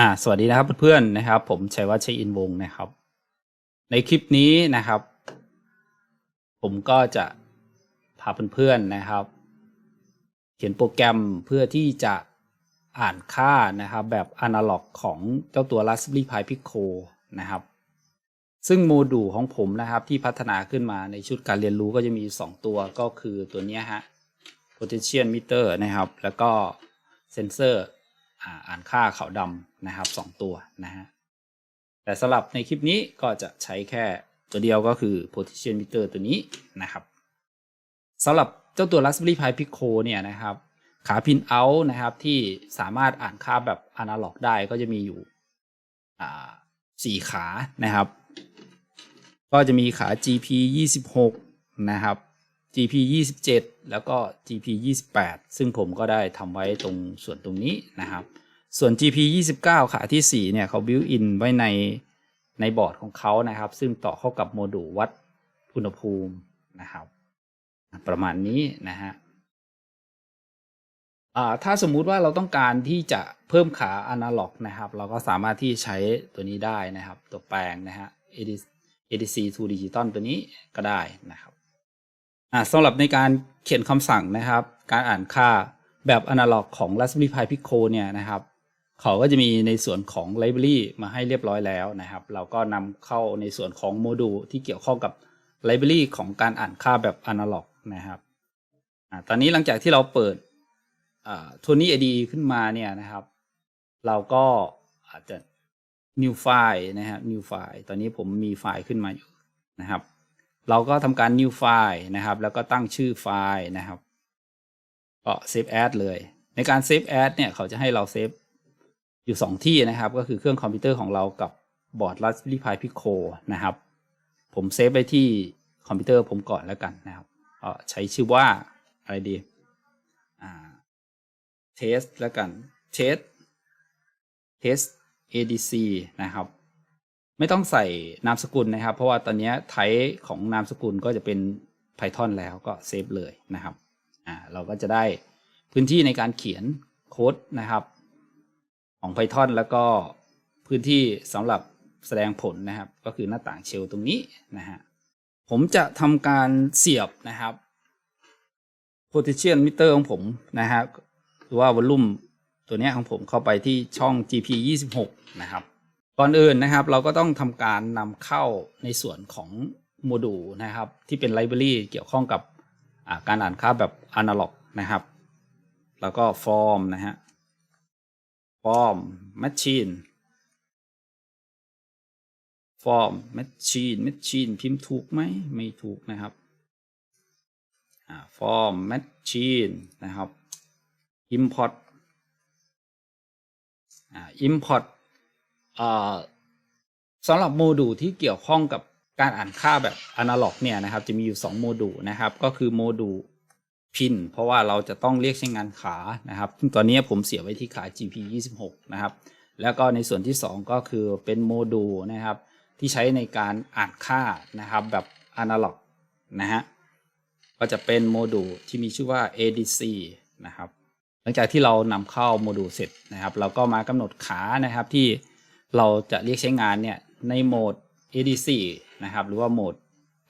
อ่าสวัสดีนะครับเพื่อนๆนะครับ ผมชัยวัฒน์ชัยอินวงศ์นะครับ ในคลิปนี้นะครับ ผมก็จะพาเพื่อนๆนะครับ เขียนโปรแกรมเพื่อที่จะอ่านค่านะครับ แบบอนาล็อกของเจ้าตัว Raspberry Pi Pico นะครับ ซึ่งโมดูลของผมนะครับที่พัฒนาขึ้นมาในชุดการเรียนรู้ก็จะมี 2 ตัวก็คือตัวนี้ฮะ potential meter นะครับ แล้วก็เซนเซอร์ อ่านค่าขาวดำนะครับ 2 ตัวนะฮะแต่สำหรับในคลิปนี้ก็จะใช้แค่ตัวเดียวก็คือ potential meter ตัวนี้นะครับสำหรับเจ้าตัว Raspberry Pi Pico เนี่ยนะครับ ขาพินเอานะครับที่สามารถอ่านค่าแบบอนาล็อกได้ก็จะมีอยู่สี่ขานะครับ ก็จะมีขา GP 26 นะครับ GP 27 แล้วก็ GP 28 ซึ่งผมก็ได้ทำไว้ตรงส่วนตรงนี้นะครับ ส่วน GP 29 ขาที่ 4 เนี่ยเขาบิวอินไว้ในในบอร์ดของเขานะครับ ซึ่งต่อเข้ากับโมดูลวัดอุณหภูมินะครับ ประมาณนี้นะฮะถ้าสมมุติว่าเราต้องการที่จะเพิ่มขาอนาล็อกนะครับ เราก็สามารถที่ใช้ตัวนี้ได้นะครับ ตัวแปลงนะฮะ ADC to Digital ตัวนี้ก็ได้นะครับ สำหรับในการเขียนคำสั่งนะครับ การอ่านค่าแบบอนาล็อกของ Raspberry Pi Pico เนี่ยนะครับ เขาก็จะมีในส่วนของ Library มาให้เรียบร้อยแล้วนะครับ เราก็นำเข้าในส่วนของโมดูลที่เกี่ยวข้องกับ Library ของการอ่านค่าแบบอนาล็อกนะครับอตอนนี้หลังจากที่เราเปิดโทนี่ ID ขึ้นมาเนี่ยนะครับ เราก็อาจจะ new file นะครับ new file ตอนนี้ผมมีไฟล์ขึ้นมาอยู่นะครับ เราก็ทำการ new file นะครับ แล้วก็ตั้งชื่อไฟล์นะครับก็ save as เลย ในการ save as เนี่ยเขาจะให้เราเซฟอยู่ 2 ที่นะครับ ก็คือเครื่องคอมพิวเตอร์ของเรากับบอร์ด Raspberry Pi Pico นะครับ ผมเซฟไปที่คอมพิวเตอร์ผมก่อนแล้วกันนะครับก็ใช้ชื่อว่าอะไรดีอ่า test แล้วกัน test test adc นะครับ ไม่ต้องใส่นามสกุลนะครับ เพราะว่าตอนนี้ไทป์ของนามสกุลก็จะเป็น Python แล้วก็เซฟเลยนะครับอ่าเราก็จะได้พื้นที่ในการเขียนโค้ดนะครับ ของ Python แล้วก็พื้นที่สำหรับแสดงผลนะครับ ก็คือหน้าต่างเชลตรงนี้นะฮะผมจะทำการเสียบนะครับ potential meter ของผมนะฮะหรือว่า volume ตัวนี้ของผมเข้าไปที่ช่อง GP 26 นะครับ ก่อนอื่นนะครับ เราก็ต้องทำการนำเข้าในส่วนของโมดูลนะครับ ที่เป็นไลบรารีเกี่ยวข้องกับการอ่านค่าแบบอนาล็อกนะครับ แล้วก็ฟอร์มนะฮะฟอร์มแมชชีนฟอร์มแมชชีนแมชชีนพิมพ์ถูกไหมไม่ถูกนะครับฟอร์มแมชชีนนะครับ import import สำหรับโมดูลที่เกี่ยวข้องกับการอ่านค่าแบบอนาล็อกเนี่ยนะครับ จะมีอยู่ 2 โมดูลนะครับ ก็คือโมดูลพิน เพราะว่าเราจะต้องเรียกใช้งานขานะครับซึ่งตอนนี้ผมเสียไว้ที่ขา GP 26นะครับ แล้วก็ในส่วนที่ 2 ก็คือเป็นโมดูลนะครับ ที่ใช้ในการอ่านค่านะครับแบบอนาล็อกนะฮะก็จะเป็นโมดูลที่มีชื่อว่า ADC นะครับ หลังจากที่เรานำเข้าโมดูลเสร็จนะครับ เราก็มากำหนดขานะครับที่ เราจะเรียกใช้งานเนี่ยในโหมด ADC นะครับ หรือว่าโหมด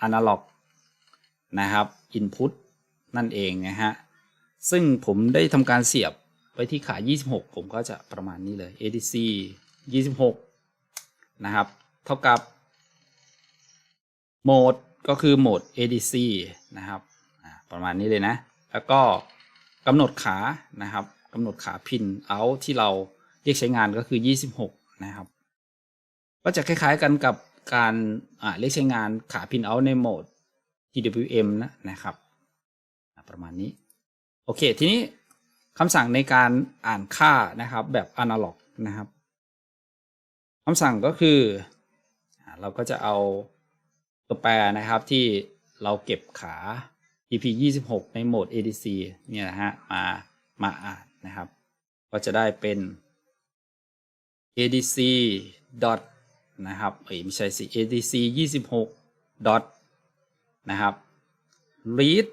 Analog นะครับ Input นั่นเองนะฮะ ซึ่งผมได้ทำการเสียบไปที่ขา 26 ผมก็จะประมาณนี้เลย ADC 26 นะครับ เท่ากับโหมดก็คือโหมด ADC นะครับประมาณนี้เลยนะ แล้วก็กำหนดขานะครับกำหนดขาพินเอาที่เราเรียกใช้งานก็คือ 26 นะครับ ก็จะคล้ายๆกันกับการเรียกใช้งานขาพินเอาในโหมด TWM นะนะครับ ประมาณนี้ โอเค ทีนี้คำสั่งในการอ่านค่านะครับ แบบอนาล็อกนะครับคำสั่งก็คือ เราก็จะเอาตัวแปรนะครับที่เราเก็บขา EP 26ในโหมด ADC เนี่ยนะฮะมามาอ่านนะครับ ก็จะได้เป็น ADC นะครับเอ้ยไม่ใช่สิ ADC 26 dot นะครับ read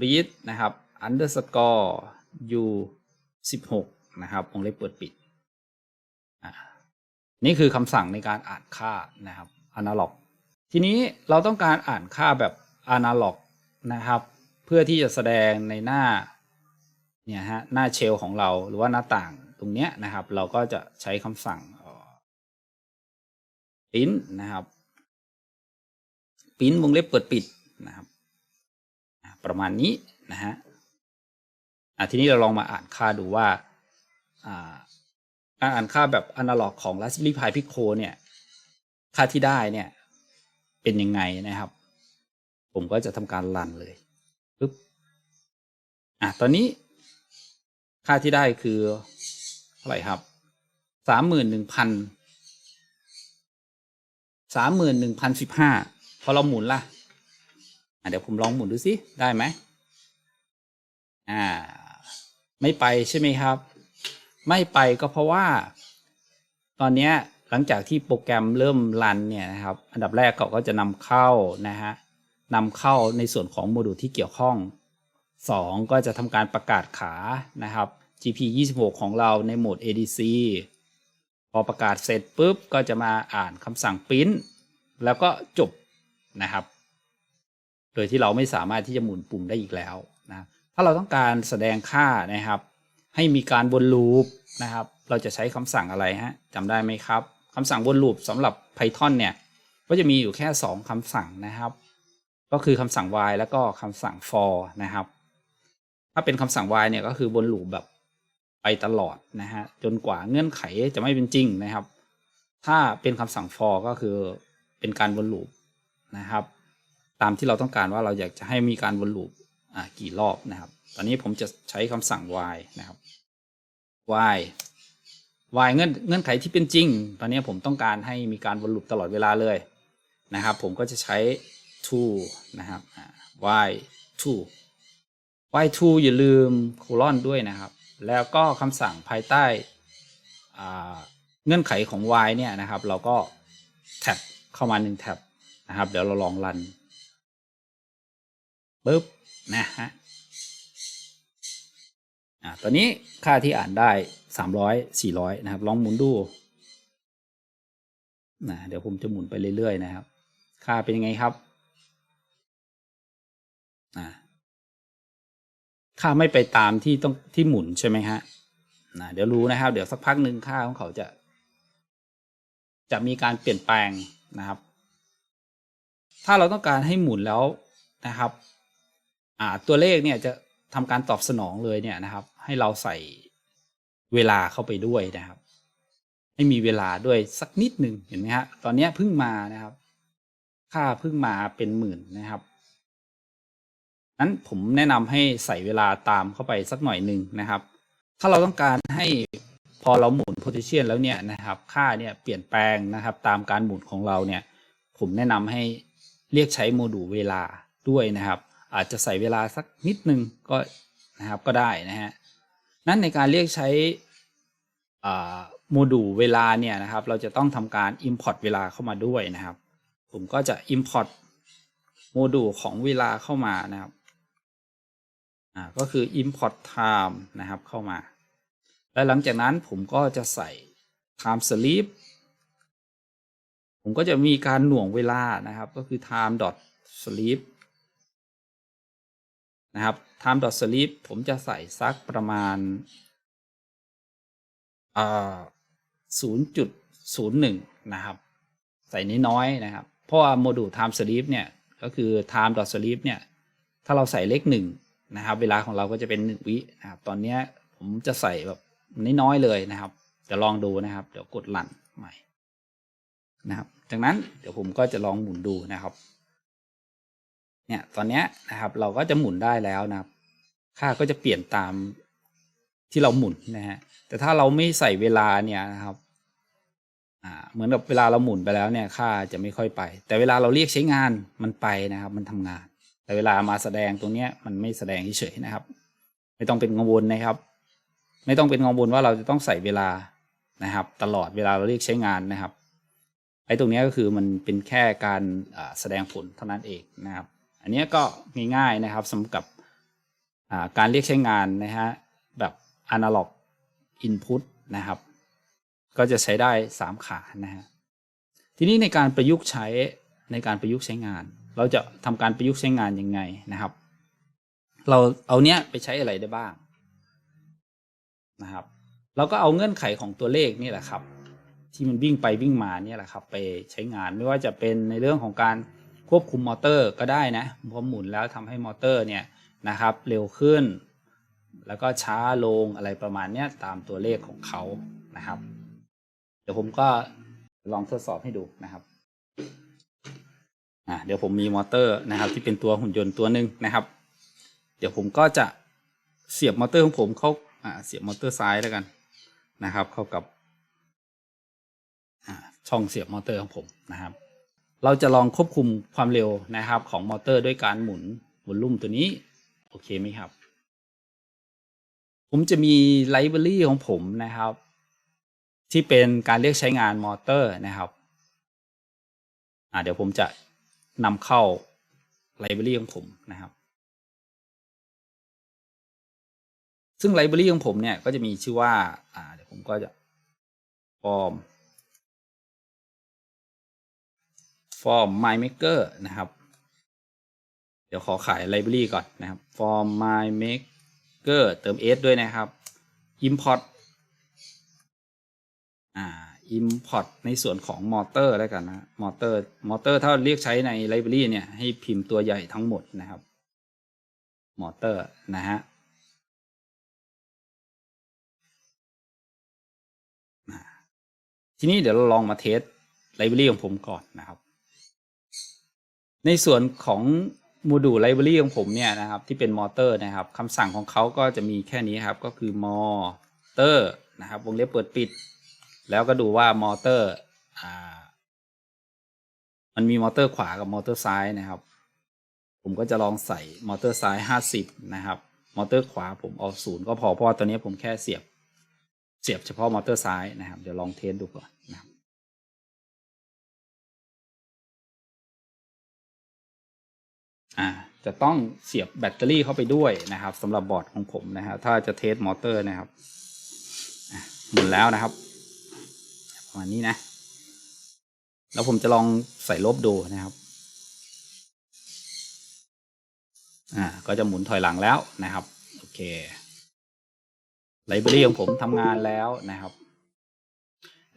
read นะครับ underscore u 16นะครับวงเล็บเปิดปิด นี่คือคำสั่งในการอ่านค่านะครับ analog ทีนี้เราต้องการอ่านค่าแบบ analog นะครับ เพื่อที่จะแสดงในหน้าเนี่ยฮะหน้าเชลของเราหรือว่าหน้าต่าง ตรงเนี้ยนะครับ เราก็จะใช้คำสั่ง print นะครับ print วงเล็บเปิดปิดนะครับ ประมาณนี้นะฮะทีนี้เราลองมาอ่านค่าดูว่าอ่าการอ่านค่าแบบ analog ของ Raspberry Pi Pico เนี่ย ค่าที่ได้เนี่ย เป็นยังไงนะครับ ผมก็จะทำการรันเลยปึ๊บอะตอนนี้ค่าที่ได้คือ ท่าไหร่ครับสามหมื่นหนึ่งพันสามหมื่นหนึ่งพันสิบห้าพอเราหมุนล่ะอะเดี๋ยวผมลองหมุนดูสิได้ไหมอ่า ไม่ไปใช่ไหมครับ ไม่ไปก็เพราะว่า ตอนเนี้ยหลังจากที่โปรแกรมเริ่มรันเนี่ยนะครับ อันดับแรกเขาก็จะนำเข้านะฮะนำเข้าในส่วนของโมดูลที่เกี่ยวข้อง 2 ก็จะทำการประกาศขานะครับ GP 26 ของเราในโหมด ADC พอประกาศเสร็จปุ๊บ ก็จะมาอ่านคำสั่ง print แล้วก็จบนะครับ โดยที่เราไม่สามารถที่จะหมุนปุ่มได้อีกแล้วนะถ้าเราต้องการแสดงค่านะครับ ให้มีการวนลูปนะครับ เราจะใช้คำสั่งอะไรฮะจำได้ไหมครับคำสั่งวนลูปสำหรับ Python เนี่ย ก็จะมีอยู่แค่ 2คำสั่งนะครับ ก็คือคำสั่ง while แล้วก็คำสั่ง for นะครับ ถ้าเป็นคำสั่ง while เนี่ยก็คือวนลูปแบบ ไปตลอดนะฮะจนกว่าเงื่อนไขจะไม่เป็นจริงนะครับ ถ้าเป็นคำสั่ง for ก็คือเป็นการวนลูปนะครับ ตามที่เราต้องการว่าเราอยากจะให้มีการวนลูปอ่ากี่รอบนะครับ ตอนนี้ผมจะใช้คำสั่ง while นะครับ while while เงื่อนเงื่อนไขที่เป็นจริง ตอนนี้ผมต้องการให้มีการวนลูปตลอดเวลาเลยนะครับ ผมก็จะใช้ to นะครับ while to while to อย่าลืม colon ด้วยนะครับ แล้วก็คำสั่งภายใต้เงื่อนไขของ while เนี่ยนะครับ เราก็แท็บเข้ามาหนึ่งแท็บนะครับ เดี๋ยวเราลองรันปึ๊บนะฮะอ่าตอนนี้ค่าที่อ่านได้สามร้อยสี่ร้อยนะครับ ลองหมุนดูนะเดี๋ยวผมจะหมุนไปเรื่อยๆนะครับ ค่าเป็นยังไงครับอ่า ค่าไม่ไปตามที่ต้องที่หมุนใช่ไหมฮะนะเดี๋ยวรู้นะครับ เดี๋ยวสักพักหนึ่งค่าของเขาจะ จะมีการเปลี่ยนแปลงนะครับ ถ้าเราต้องการให้หมุนแล้วนะครับ อ่าตัวเลขเนี่ยจะทำการตอบสนองเลยเนี่ยนะครับ ให้เราใส่เวลาเข้าไปด้วยนะครับ ให้มีเวลาด้วยสักนิดหนึ่งเห็นไหมฮะตอนนี้เพิ่งมานะครับ ค่าเพิ่งมาเป็นหมื่นนะครับ นั้นผมแนะนำให้ใส่เวลาตามเข้าไปสักหน่อยหนึ่งนะครับ ถ้าเราต้องการให้พอเราหมุน position แล้วเนี่ยนะครับ ค่าเนี่ยเปลี่ยนแปลงนะครับ ตามการหมุนของเราเนี่ย ผมแนะนำให้เรียกใช้โมดูลเวลาด้วยนะครับ อาจจะใส่เวลาสักนิดนึงก็นะครับก็ได้นะฮะนั้นในการเรียกใช้โมดูลเวลาเนี่ยนะครับ เราจะต้องทำการ import เวลาเข้ามาด้วยนะครับ ผมก็จะ import โมดูลของเวลาเข้ามานะครับ อ่าก็คือ import time นะครับเข้ามา และหลังจากนั้นผมก็จะใส่ time sleep ผมก็จะมีการหน่วงเวลานะครับ ก็คือ time dot sleep นะครับ time dot sleep ผมจะใส่สักประมาณอ่าศูนย์จุดศูนย์หนึ่งนะครับ ใส่น้อยๆนะครับ เพราะว่าโมดูล time sleep เนี่ย ก็คือ time dot sleep เนี่ย ถ้าเราใส่เลขหนึ่ง นะครับ เวลาของเราก็จะเป็นหนึ่งวินะครับ ตอนนี้ผมจะใส่แบบน้อยๆเลยนะครับจะลองดูนะครับ เดี๋ยวกดลันใหม่นะครับ จากนั้นเดี๋ยวผมก็จะลองหมุนดูนะครับ เนี่ยตอนนี้นะครับ เราก็จะหมุนได้แล้วนะครับ ค่าก็จะเปลี่ยนตามที่เราหมุนนะฮะแต่ถ้าเราไม่ใส่เวลาเนี่ยนะครับอ่าเหมือนกับเวลาเราหมุนไปแล้วเนี่ยค่าจะไม่ค่อยไป แต่เวลาเราเรียกใช้งานมันไปนะครับ มันทำงาน แต่เวลามาแสดงตรงเนี้ยมันไม่แสดงเฉยๆนะครับ ไม่ต้องเป็นกังวลนะครับ ไม่ต้องเป็นกังวลว่าเราจะต้องใส่เวลานะครับ ตลอดเวลาเราเรียกใช้งานนะครับไอ้ตรงนี้ก็คือมันเป็นแค่การแสดงผลเท่านั้นเองนะครับ อันนี้ก็ง่ายๆนะครับสำหรับการเรียกใช้งานนะฮะแบบ analog input นะครับ ก็จะใช้ได้สามขานะฮะทีนี้ในการประยุกต์ใช้ในการประยุกต์ใช้งาน เราจะทำการประยุกต์ใช้งานยังไงนะครับ เราเอาเนี้ยไปใช้อะไรได้บ้างนะครับเราก็เอาเงื่อนไขของตัวเลขนี่แหละครับ ที่มันวิ่งไปวิ่งมาเนี่ยแหละครับ ไปใช้งานไม่ว่าจะเป็นในเรื่องของการควบคุมมอเตอร์ก็ได้นะพอหมุนแล้วทำให้มอเตอร์เนี่ยนะครับ เร็วขึ้น แล้วก็ช้าลงอะไรประมาณเนี้ยตามตัวเลขของเขานะครับ เดี๋ยวผมก็ลองทดสอบให้ดูนะครับ อ่าเดี๋ยวผมมีมอเตอร์นะครับ ที่เป็นตัวหุ่นยนต์ตัวหนึ่งนะครับ เดี๋ยวผมก็จะเสียบมอเตอร์ของผมเข้าอ่าเสียบมอเตอร์ซ้ายแล้วกันนะครับ เข้ากับอ่าช่องเสียบมอเตอร์ของผมนะครับ เราจะลองควบคุมความเร็วนะครับ ของมอเตอร์ด้วยการหมุนวอลลุ่มตัวนี้ โอเคไหมครับ ผมจะมีไลบรารีของผมนะครับ ที่เป็นการเรียกใช้งานมอเตอร์นะครับอ่าเดี๋ยวผมจะ นำเข้าไลบรารีของผมนะครับ ซึ่งไลบรารีของผมเนี่ยก็จะมีชื่อว่า อ่า เดี๋ยวผมก็จะฟอร์มฟอร์ม MyMaker นะครับ เดี๋ยวขอขายไลบรารีก่อนนะครับฟอร์ม MyMaker เติม s ด้วยนะครับ Import อ่า Import ในส่วนของมอเตอร์แล้วกันนะมอเตอร์มอเตอร์ถ้าเรียกใช้ในไลบรารีเนี่ยให้พิมพ์ตัวใหญ่ทั้งหมดนะครับมอเตอร์นะฮะทีนี้เดี๋ยวเราลองมาเทสไลบรารีของผมก่อนนะครับ ในส่วนของโมดูลไลบรารีของผมเนี่ยนะครับที่เป็นมอเตอร์นะครับคำสั่งของเขาก็จะมีแค่นี้ครับ ก็คือมอเตอร์นะครับวงเล็บเปิดปิด แล้วก็ดูว่ามอเตอร์อ่ามันมีมอเตอร์ขวากับมอเตอร์ซ้ายนะครับ ผมก็จะลองใส่มอเตอร์ซ้ายห้าสิบนะครับ มอเตอร์ขวาผมเอาศูนย์ก็พอเพราะว่าตอนนี้ผมแค่เสียบ เสียบเฉพาะมอเตอร์ซ้ายนะครับ เดี๋ยวลองเทสดูก่อนนะครับอ่าจะต้องเสียบแบตเตอรี่เข้าไปด้วยนะครับสำหรับบอร์ดของผมนะครับถ้าจะเทสมอเตอร์นะครับหมุนแล้วนะครับ ประมาณนี้นะ แล้วผมจะลองใส่ลบดูนะครับอ่าก็จะหมุนถอยหลังแล้วนะครับ โอเคไลบรารีของผมทำงานแล้วนะครับ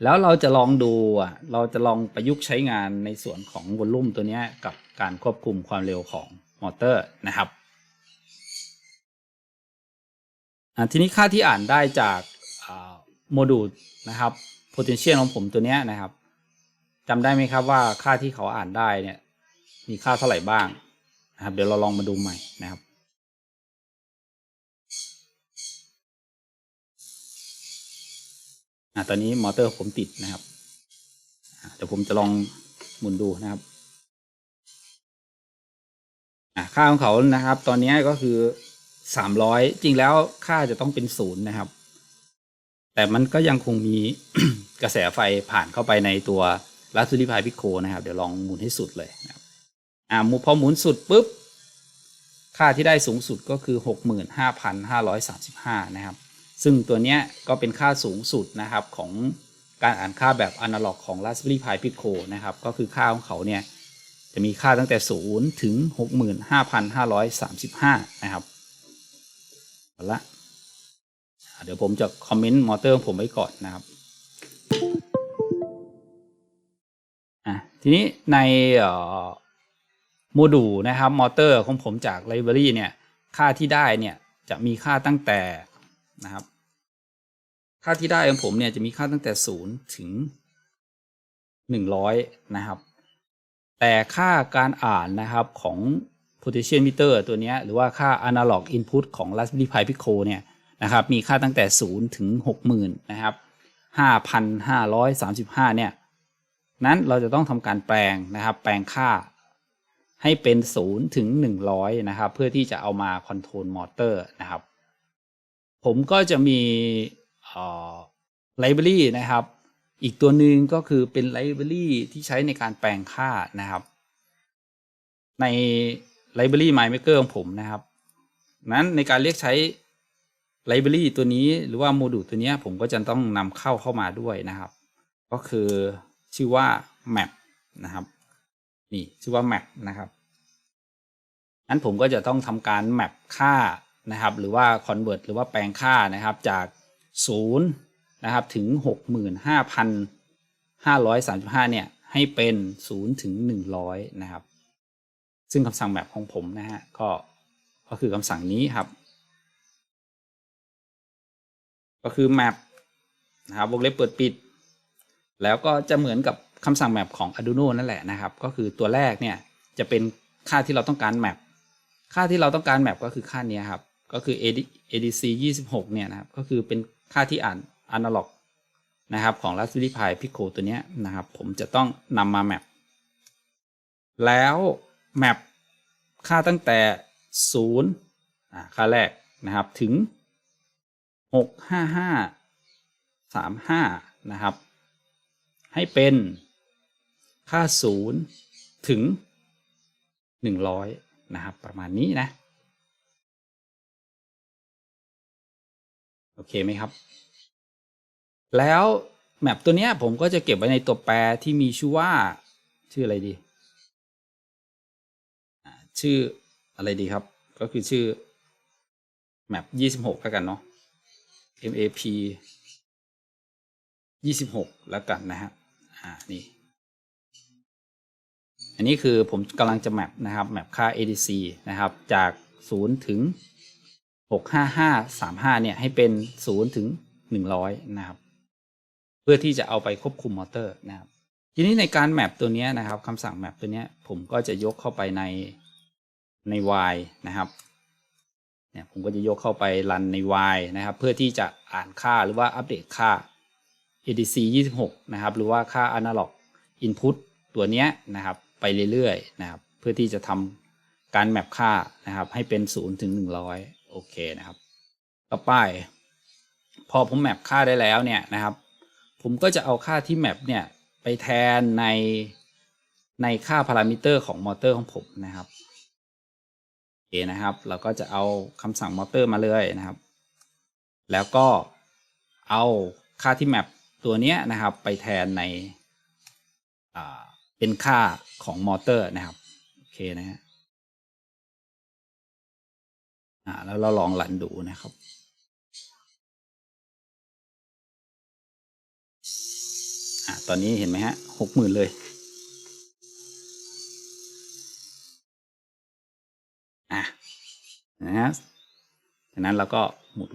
แล้วเราจะลองดูอะเราจะลองประยุกต์ใช้งานในส่วนของวอลลุ่มตัวนี้กับการควบคุมความเร็วของมอเตอร์นะครับอ่าทีนี้ค่าที่อ่านได้จากโมดูลนะครับ potential ของผมตัวเนี้ยนะครับจำได้ไหมครับว่าค่าที่เขาอ่านได้เนี่ยมีค่าเท่าไหร่บ้างนะครับ เดี๋ยวเราลองมาดูใหม่นะครับอ่าตอนนี้มอเตอร์ผมติดนะครับเดี๋ยวผมจะลองหมุนดูนะครับอ่าค่าของเขานะครับ ตอนนี้ก็คือสามร้อยจริงแล้วค่าจะต้องเป็นศูนย์นะครับ แต่มันก็ยังคงมีกระแสไฟผ่านเข้าไปในตัวรัส p ู e r i Pi Pico นะครับ เดี๋ยวลองหมุนให้สุดเลยนะครับอ่าพอหมุนสุดปุ๊บ ค่าที่ได้สูงสุดก็คือหกหมื่นห้าพันห้าร้อยสามสิบห้านะครับ ซึ่งตัวเนี้ยก็เป็นค่าสูงสุดนะครับของการอ่านค่าแบบอนาล็อกของ Raspberry Pi Pico นะครับ ก็คือค่าของเขาเนี่ยจะมีค่าตั้งแต่ 0 ถึง 65,535 นะครับเอาละอะ เดี๋ยวผมจะคอมเมนต์มอเตอร์ของผมไว้ก่อนนะครับอะทีนี้ในโมดูลนะครับมอเตอร์ของผมจากไลบรารีเนี่ยค่าที่ได้เนี่ยจะมีค่าตั้งแต่นะครับ ค่าที่ได้ของผมเนี่ยจะมีค่าตั้งแต่ศูนย์ถึงหนึ่งร้อยนะครับ แต่ค่าการอ่านนะครับของ potential meter ตัวนี้หรือว่าค่า analog input ของ Raspberry Pi Pico เนี่ย นะครับ มีค่าตั้งแต่ศูนย์ถึงหกหมื่นนะครับห้าพันห้าร้อยสามสิบห้าเนี่ย นั้นเราจะต้องทำการแปลงนะครับ แปลงค่าให้เป็นศูนย์ถึงหนึ่งร้อยนะครับ เพื่อที่จะเอามาคอนโทรลมอเตอร์นะครับ ผมก็จะมีไลบรารีนะครับ อีกตัวหนึ่งก็คือเป็นไลบรารีที่ใช้ในการแปลงค่านะครับ ในไลบรารี MyMaker ของผมนะครับ นั้นในการเรียกใช้ ไลบรารีตัวนี้หรือว่าโมดูลตัวนี้ผมก็จะต้องนำเข้าเข้ามาด้วยนะครับ ก็คือชื่อว่า map นะครับ นี่ชื่อว่า map นะครับนั้นผมก็จะต้องทำการ map ค่านะครับ หรือว่า convert หรือว่าแปลงค่านะครับจาก0นะครับถึง 65,535เนี่ยให้เป็น 0 ถึง 100 นะครับ ซึ่งคำสั่ง map ของผมนะฮะก็ก็คือคำสั่งนี้ครับ ก็คือ map นะครับวงเล็บเปิดปิด แล้วก็จะเหมือนกับคำสั่ง map ของ Arduino นั่นแหละนะครับ ก็คือตัวแรกเนี่ยจะเป็นค่าที่เราต้องการ map ค่าที่เราต้องการ map ก็คือค่านี้ครับ ก็คือ ADC 26เนี่ยนะครับ ก็คือเป็นค่าที่อ่าน analog นะครับของ Raspberry Pi Pico ตัวเนี้ยนะครับ ผมจะต้องนำมา map แล้ว map ค่าตั้งแต่0อ่าค่าแรกนะครับถึง 65535นะครับ ให้เป็นค่า0ถึง100นะครับ ประมาณนี้นะ โอเคไหมครับ แล้วแมปตัวเนี้ยผมก็จะเก็บไว้ในตัวแปรที่มีชื่อว่าชื่ออะไรดี ชื่ออะไรดีครับ ก็คือชื่อแมป26แล้วกันเนาะ map 26แล้วกันนะฮะอ่านี่ อันนี้คือผมกำลังจะแมปนะครับแมปค่า ADC นะครับ จาก 0 ถึง 65535 เนี่ย ให้เป็น 0 ถึง 100 นะครับ เพื่อที่จะเอาไปควบคุมมอเตอร์นะครับ ทีนี้ในการแมปตัวนี้นะครับคำสั่งแมปตัวนี้ผมก็จะยกเข้าไปในใน y นะครับ เนี่ยผมก็จะยกเข้าไปรันใน y นะครับ เพื่อที่จะอ่านค่าหรือว่าอัปเดตค่า ADC 26 นะครับ หรือว่าค่า Analog Input ตัวเนี้ยนะครับไปเรื่อยๆนะครับ เพื่อที่จะทำการแมปค่านะครับ ให้เป็น 0 ถึง 100 โอเคนะครับ ต่อไป พอผมแมปค่าได้แล้วเนี่ยนะครับ ผมก็จะเอาค่าที่แมปเนี่ยไปแทนในในค่าพารามิเตอร์ของมอเตอร์ของผมนะครับ นะครับ เราก็จะเอาคำสั่งมอเตอร์มาเลยนะครับ แล้วก็เอาค่าที่แมปตัวนี้นะครับ ไปแทนในเป็นค่าของมอเตอร์นะครับ โอเคนะฮะแล้วเราลองรันดูนะครับอตอนนี้เห็นไหมฮะหกหมื่นเลย นะฮะจากนั้นเราก็หมุน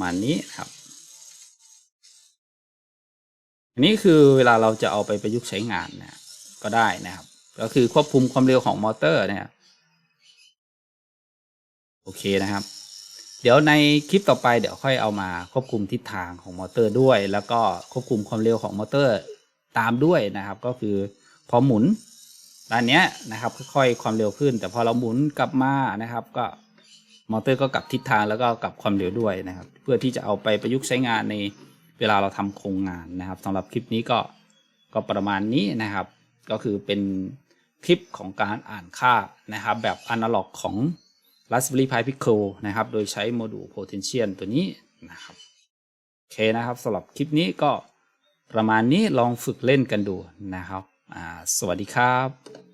มานี้ครับอันนี้คือเวลาเราจะเอาไปประยุกต์ใช้งานเนี่ยก็ได้นะครับ ก็คือควบคุมความเร็วของมอเตอร์เนี่ยโอเคนะครับ เดี๋ยวในคลิปต่อไปเดี๋ยวค่อยเอามาควบคุมทิศทางของมอเตอร์ด้วย แล้วก็ควบคุมความเร็วของมอเตอร์ ตามด้วยนะครับ ก็คือพอหมุนด้านเนี้ยนะครับค่อยๆความเร็วขึ้น แต่พอเราหมุนกลับมานะครับ ก็มอเตอร์ก็กลับทิศทางแล้วก็กลับความเร็วด้วยนะครับ เพื่อที่จะเอาไปประยุกต์ใช้งานในเวลาเราทำโครงงานนะครับสำหรับคลิปนี้ก็ก็ประมาณนี้นะครับ ก็คือเป็นคลิปของการอ่านค่านะครับ แบบอนาล็อกของ Raspberry Pi Pico นะครับ โดยใช้โมดูล Potential ตัวนี้นะครับโอเคนะครับสำหรับคลิปนี้ก็ ประมาณนี้ลองฝึกเล่นกันดูนะครับ สวัสดีครับ